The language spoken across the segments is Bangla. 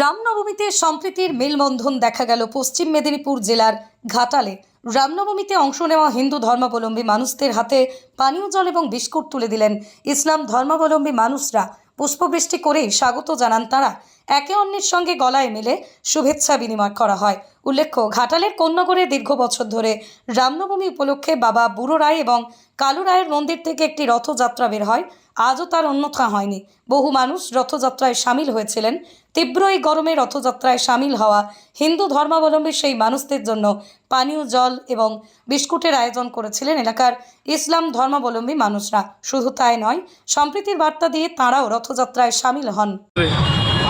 রামনবমীতে সম্প্রীতির মেলবন্ধন দেখা গেল পশ্চিম মেদিনীপুর জেলার ঘাটালে। রামনবমীতে অংশ নেওয়া হিন্দু ধর্মাবলম্বী মানুষদের হাতে পানীয় জল এবং বিস্কুট তুলে দিলেন। ইসলাম ধর্মাবলম্বী মানুষরা। পুষ্পবৃষ্টি করেই স্বাগত জানান তারা। একে অন্যের সঙ্গে গলায় মেলে শুভেচ্ছা বিনিময় করা হয়। উল্লেখ্য, ঘাটালের কন্যাগড়ে দীর্ঘ বছর ধরে রামনবমী উপলক্ষে বাবা বুড়ো রায় এবং কালু রায়ের মন্দির থেকে একটি রথযাত্রা বের হয়। আজও তার অন্যথা হয়নি। বহু মানুষ রথযাত্রায় সামিল হয়েছিলেন। তীব্র এই গরমে রথযাত্রায় সামিল হওয়া হিন্দু ধর্মাবলম্বী সেই মানুষদের জন্য পানীয় জল এবং বিস্কুটের আয়োজন করেছিলেন এলাকার ইসলাম ধর্মাবলম্বী মানুষরা। শুধু তাই নয়, সম্প্রীতির বার্তা দিয়ে তাঁরাও রথযাত্রায় সামিল হন।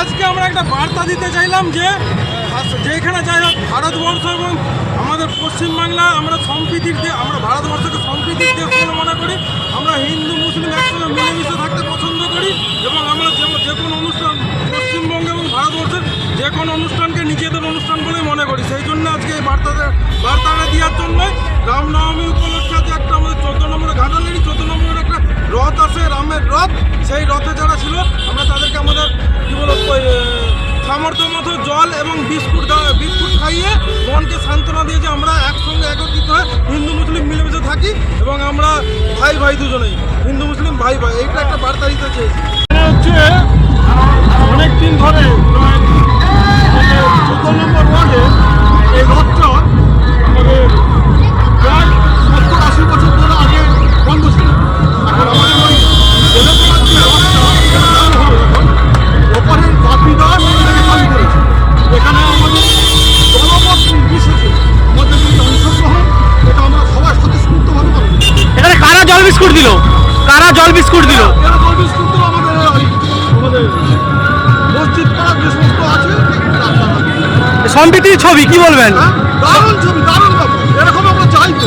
আজকে আমরা একটা বার্তা দিতে চাইলাম যে যেখানে যাই হোক, ভারতবর্ষ এবং আমাদের পশ্চিমবাংলা আমরা সম্প্রীতির দে- আমরা ভারতবর্ষকে সম্প্রীতির দেশ বলে মনে করি। আমরা হিন্দু, মুসলিম একসঙ্গে মিলেমিশে থাকতে পছন্দ করি এবং আমরা যে যে কোনো অনুষ্ঠান, পশ্চিমবঙ্গ এবং ভারতবর্ষের যে কোনো অনুষ্ঠানকে নিজেদের অনুষ্ঠান বলে মনে করি। সেই জন্য আজকে এই বার্তাটা বার্তাটা দেওয়ার জন্য রামনবমী উপলক্ষে আজকে একটা আমাদের চোদ্দ নম্বরে ঘাটালেরই চোদ্দ নম্বরের একটা রথ আছে রামের রথ। সেই রথে যারা ছিল ভাই ভাই দুজনেই। হিন্দু, মুসলিম, ভাই ভাই, এইটা একটা বার্তা দিতে চেয়েছি। হচ্ছে, অনেকদিন ধরে যে সমস্ত আছে রাস্তাঘাট। সম্প্রীতির ছবি কি বলবেন? হ্যাঁ? দারুণ ছবি দারুণ এরকম আমরা চাই তো।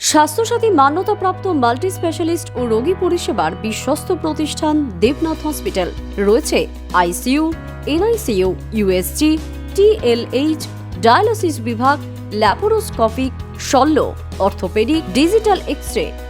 স্বাস্থ্যসাথী মান্যতাপ্রাপ্ত মাল্টি স্পেশালিস্ট ও রোগী পরিষেবার বিশ্বস্ত প্রতিষ্ঠান দেবনাথ হসপিটাল। রয়েছে ICU NICU USG TLH dialysis বিভাগ ল্যাপারোস্কোপিক শল্য অর্থোপেডিক ডিজিটাল এক্স রে